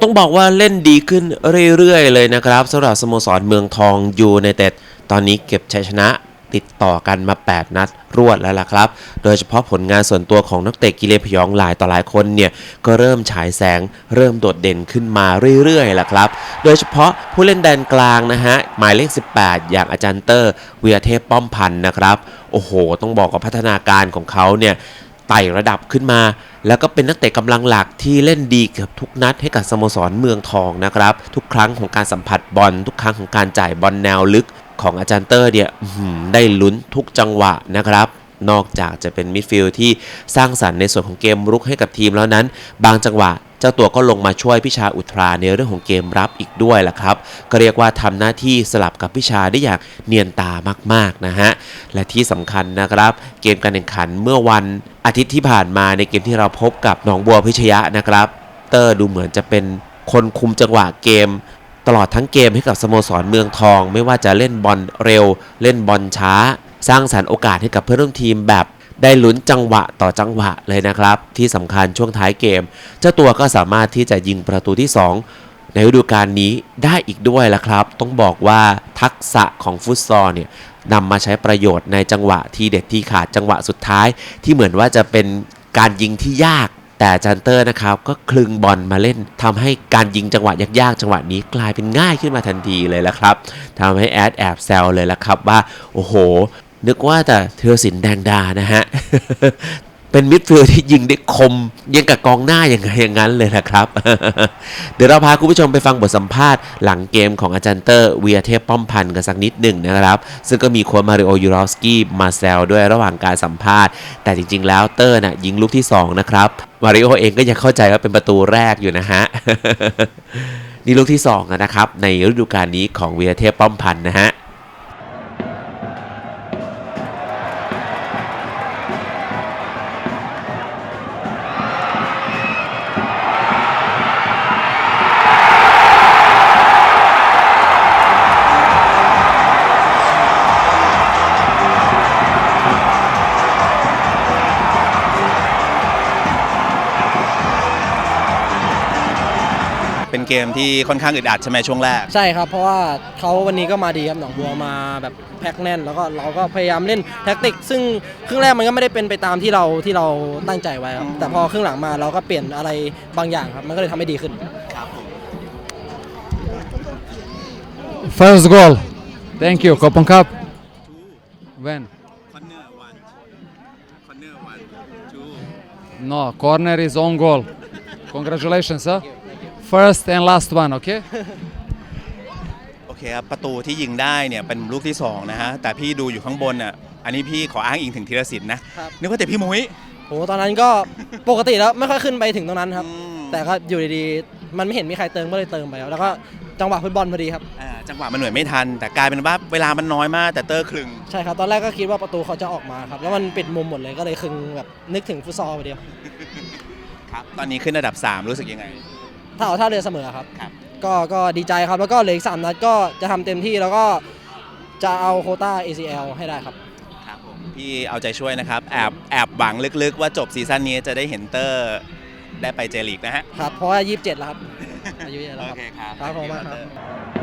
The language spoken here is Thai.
ต้องบอกว่าเล่นดีขึ้นเรื่อยๆ เลยนะครับสำหรับสโมสรเมืองทองยูในเต็ดตอนนี้เก็บชัยชนะติดต่อกันมา 8 นัดรวดแล้วล่ะครับ โดยเฉพาะผลงานส่วนตัวของนักเตะกิเลนพยองหลายต่อหลายคนเนี่ย ก็เริ่มฉายแสงเริ่มโดดเด่นขึ้นมาเรื่อยๆล่ะครับ โดยเฉพาะผู้เล่นแดนกลางนะฮะ หมายเลข 18 อย่างอาจารย์เตอร์วีรเทพป้อมพันธ์นะครับ โอ้โห ต้องบอกว่าพัฒนาการของเขาเนี่ยไต่ระดับขึ้นมา แล้วก็เป็นนักเตะกำลังหลักที่เล่นดีเกือบทุกนัดให้กับสโมสรเมืองทองนะครับ ทุกครั้งของการสัมผัสบอลทุกครั้งของการจ่ายบอลแนวลึกของอาจารย์เตอร์เนี่ยได้ลุ้นทุกจังหวะนะครับนอกจากจะเป็นมิดฟิลด์ที่สร้างสรรค์ในส่วนของเกมรุกให้กับทีมแล้วนั้น บางจังหวะ เจ้าตัวก็ลงมาช่วยพิชาอุทราในเรื่องของเกมรับอีกด้วยล่ะครับ ก็เรียกว่าทำหน้าที่สลับกับพิชาได้อย่างเนียนตามากๆนะฮะ และที่สำคัญนะครับ เกมการแข่งขันเมื่อวัน อาทิตย์ที่ผ่านมาในเกมที่เราพบกับหนองบัวพิชยะนะครับ เตอร์ดูเหมือนจะเป็นคนคุมจังหวะเกม ตลอดทั้งเกมให้กับสโมสรเมืองทอง ไม่ว่าจะเล่นบอลเร็ว เล่นบอลช้า สร้างสรรค์โอกาสให้กับเพื่อนร่วมทีมแบบได้ลุ้นจังหวะต่อจังหวะเลยนะครับ ที่สำคัญช่วงท้ายเกม เจ้าตัวก็สามารถที่จะยิงประตูที่ 2 ในฤดูกาลนี้ได้อีกด้วยละครับ ต้องบอกว่าทักษะของฟุตซอลเนี่ย นำมาใช้ประโยชน์ในจังหวะที่เด็ดที่ขาดจังหวะสุดท้าย ที่เหมือนว่าจะเป็นการยิงที่ยาก แต่จันเตอร์นะครับ ก็คลึงบอลมาเล่นทำให้การยิงจังหวะยากๆ จังหวะนี้กลายเป็นง่ายขึ้นมาทันทีเลยละครับทำให้แอดแอบแซวเลยละครับว่า โอ้โหนึกว่าแต่เธอสินแดงดานะฮะ เป็นมิดฟิลด์ที่ยิงได้คมยังกับกองหน้าอย่างไงอย่างนั้นเลยนะครับ เดี๋ยวเราพาคุณผู้ชมไปฟังบทสัมภาษณ์หลังเกมของอาจารย์เตอร์เวียเทพป้อมพันธ์กันสักนิดหนึ่งนะครับ ซึ่งก็มีโค้ชมาริโอยูรอฟสกี้มาแซวด้วยระหว่างการสัมภาษณ์ แต่จริง ๆ แล้วเตอร์น่ะยิงลูกที่ 2 นะครับมาริโอเองก็ยังเข้าใจว่าเป็นประตูแรกอยู่นะฮะนี่ลูกที่2อะนะครับในฤดูกาลนี้ของเวียเทพป้อมพันธ์นะฮะ เป็นเกมที่ค่อนข้างอึดอัดใช่ไหมช่วงแรก ใช่ครับ เพราะว่าเขาวันนี้ก็มาดีครับหนองบัวมาแบบแพ็คแน่น แล้วก็เราก็พยายามเล่นแท็กติก ซึ่งครึ่งแรกมันก็ไม่ได้เป็นไปตามที่เราที่เราตั้งใจไว้ครับแต่พอครึ่งหลังมาเราก็เปลี่ยนอะไรบางอย่างครับมันก็เลยทำให้ดีขึ้น First goal. Thank you. Copan Cup. When? No, corner is on goal. Congratulations, sir. First and last one, okay? โอเคครับประตูที่ยิงได้เนี่ยเป็นลูกที่2นะฮะแต่พี่ดูอยู่ข้างบนอะอันนี้พี่ขออ้างอิงถึงธีรศิลป์นะครับ นึกว่าแต่พี่มุ้ยโหตอนนั้นก็ ปกติแล้วไม่ค่อยขึ้นไปถึงตรงนั้นครับ อืมแต่ก็อยู่ดีๆ มันไม่เห็นมีใครเติมก็เลยเติมไปครับแล้วก็จังหวะฟุตบอลพอดีครับ อ่าจังหวะมันหน่วยไม่ทัน แต่กลายเป็นว่าเวลามันน้อยมากแต่เตอร์คลึง ใช่ครับ ตอนแรกก็คิดว่าประตูเขาจะออกมาครับ แล้วมันปิดมุมหมดเลยก็เลยคึงแบบนึกถึงฟุตซอลไปเดียว ครับ ตอนนี้ขึ้นระดับ 3 รู้สึกยังไง ถ้าเอาท่าเรือเสมอครับ ครับ ก็ก็ดีใจครับ แล้วก็เหลืออีกสามนัดก็จะทำเต็มที่แล้วก็จะเอาโควต้า ACL ให้ได้ครับ ครับผมพี่เอาใจช่วยนะครับ แอบแอบหวังลึกๆ ว่าจบซีซั่นนี้จะได้เห็นเตอร์ได้ไปเจลีกนะฮะ ครับ เพราะว่า 27 แล้วครับ อายุเยอะแล้วโอครับ เคครับ ครับผมมาก Thank you ครับ Walter